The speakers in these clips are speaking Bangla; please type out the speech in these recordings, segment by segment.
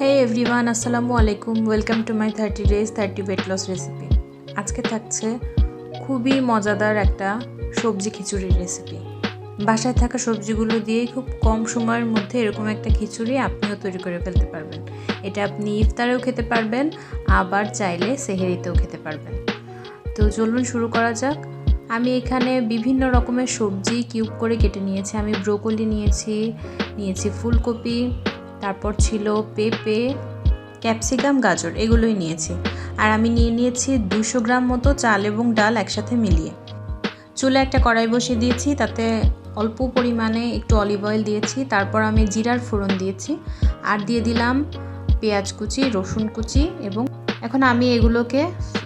হে এভরিওয়ান আসসালামু আলাইকুম welcome to my thirty days thirty weight loss recipe আজকে থাকছে খুবই মজাদার একটা সবজি খিচুড়ির রেসিপি বাসায় থাকা সবজিগুলো দিয়ে খুব কম সময়ের মধ্যে এরকম একটা খিচুড়ি আপনিও তৈরি করে ফেলতে পারবেন। এটা আপনি ইফতারেও খেতে পারবেন, আবার চাইলে সেহেরিতেও খেতে পারবেন। তো চলুন শুরু করা যাক। আমি এখানে বিভিন্ন রকমের সবজি কিউব করে কেটে নিয়েছি। আমি ব্রোকলি নিয়েছি নিয়েছি ফুলকপি তারপর ছিল পেঁপে, ক্যাপসিকাম, গাজর, এগুলোই নিয়েছি। আর আমি নিয়ে নিয়েছি দুশো গ্রাম মতো চাল এবং ডাল একসাথে মিলিয়ে। চুলে একটা কড়াই বসিয়ে দিয়েছি, তাতে অল্প পরিমাণে একটু অলিভ অয়েল দিয়েছি, তারপর আমি জিরার ফোড়ন দিয়েছি, আর দিয়ে দিলাম পেঁয়াজ কুচি, রসুন কুচি এবং এখন আমি এগুলোকে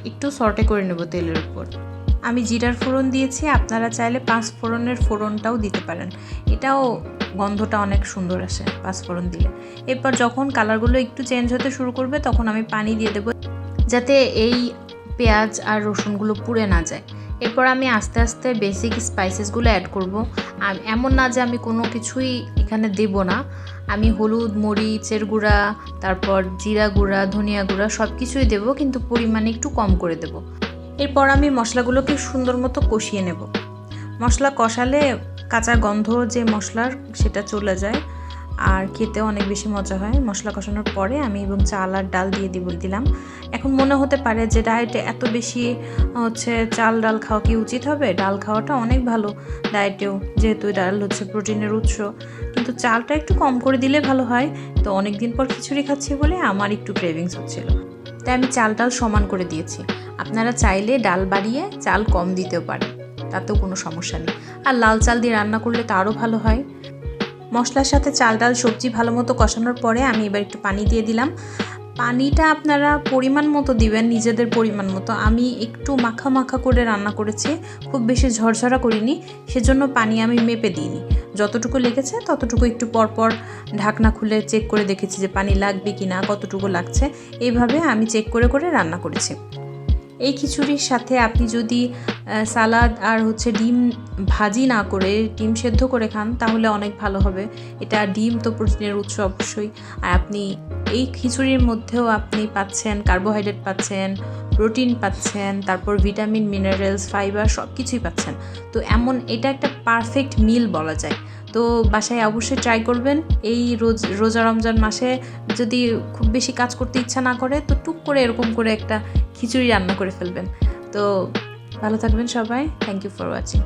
একটু সর্টে করে নেব তেলের উপর। আমি জিরার ফোড়ন দিয়েছি, আপনারা চাইলে পাঁচ ফোড়নের ফোড়নটাও দিতে পারেন। এটাও গন্ধটা অনেক সুন্দর আসে পাঁচ ফোড়ন দিলে। এরপর যখন কালারগুলো একটু চেঞ্জ হতে শুরু করবে, তখন আমি পানি দিয়ে দেবো যাতে এই পেঁয়াজ আর রসুনগুলো পুড়ে না যায়। এরপর আমি আস্তে আস্তে বেসিক স্পাইসেসগুলো অ্যাড করব। এমন না যে আমি কোনো কিছুই এখানে দেব না। আমি হলুদ, মরিচের গুঁড়া, তারপর জিরা গুঁড়া, ধনিয়া গুঁড়া সব কিছুই দেবো, কিন্তু পরিমাণে একটু কম করে দেবো। এরপর আমি মশলাগুলোকে সুন্দর মতো কষিয়ে নেব। মশলা কষালে কাঁচা গন্ধ যে মশলার, সেটা চলে যায়। আর খেতে অনেক বেশি মজা হয়। মশলা কষানোর পরে আমি এবং চাল আর ডাল দিয়ে দিব, দিলাম। এখন মনে হতে পারে যে ডায়েটে এত বেশি হচ্ছে চাল, ডাল খাওয়া কি উচিত হবে? ডাল খাওয়াটা অনেক ভালো ডায়েটেও, যেহেতু ডাল হচ্ছে প্রোটিনের উৎস। কিন্তু চালটা একটু কম করে দিলে ভালো হয়। তো অনেক দিন পর খিচুড়ি খাচ্ছি বলে আমার একটু ক্রেভিংস হচ্ছিল। তাই আমি চাল ডাল সমান করে দিয়েছি। আপনারা চাইলে ডাল বাড়িয়ে চাল কম দিতেও পারেন, তাতেও কোনো সমস্যা নেই। আর লাল চাল দিয়ে রান্না করলে তো আরও ভালো হয়। মশলার সাথে চাল ডাল সবজি ভালো মতো কষানোর পরে আমি এবার একটু পানি দিয়ে দিলাম। পানিটা আপনারা পরিমাণ মতো দিবেন, নিজেদের পরিমাণ মতো। আমি একটু মাখা মাখা করে রান্না করেছি, খুব বেশি ঝরঝরা করিনি, সেজন্য পানি আমি মেপে দিইনি। যতটুকু লেগেছে ততটুকু একটু পরপর ঢাকনা খুলে চেক করে দেখেছি যে পানি লাগবে কি না কতটুকু লাগছে। এইভাবে আমি চেক করে করে রান্না করেছি। এই খিচুড়ির সাথে আপনি যদি সালাদ আর হচ্ছে ডিম ভাজি না করে, ডিম সেদ্ধ করে খান, তাহলে অনেক ভালো হবে। এটা ডিম তো প্রোটিনের উৎস অবশ্যই। আর আপনি এই খিচুড়ির মধ্যেও আপনি পাচ্ছেন, কার্বোহাইড্রেট পাচ্ছেন প্রোটিন পাচ্ছেন, তারপর ভিটামিন, মিনারেলস, ফাইবার সব কিছুই পাচ্ছেন। তো এমন এটা একটা পারফেক্ট মিল বলা যায়। তো বাসায় অবশ্যই ট্রাই করবেন। এই রোজ, রোজা রমজান মাসে যদি খুব বেশি কাজ করতে ইচ্ছা না করে, তো টুক করে এরকম করে একটা খিচুড়ি রান্না করে ফেলবেন। তো ভালো থাকবেন সবাই। Thank you for watching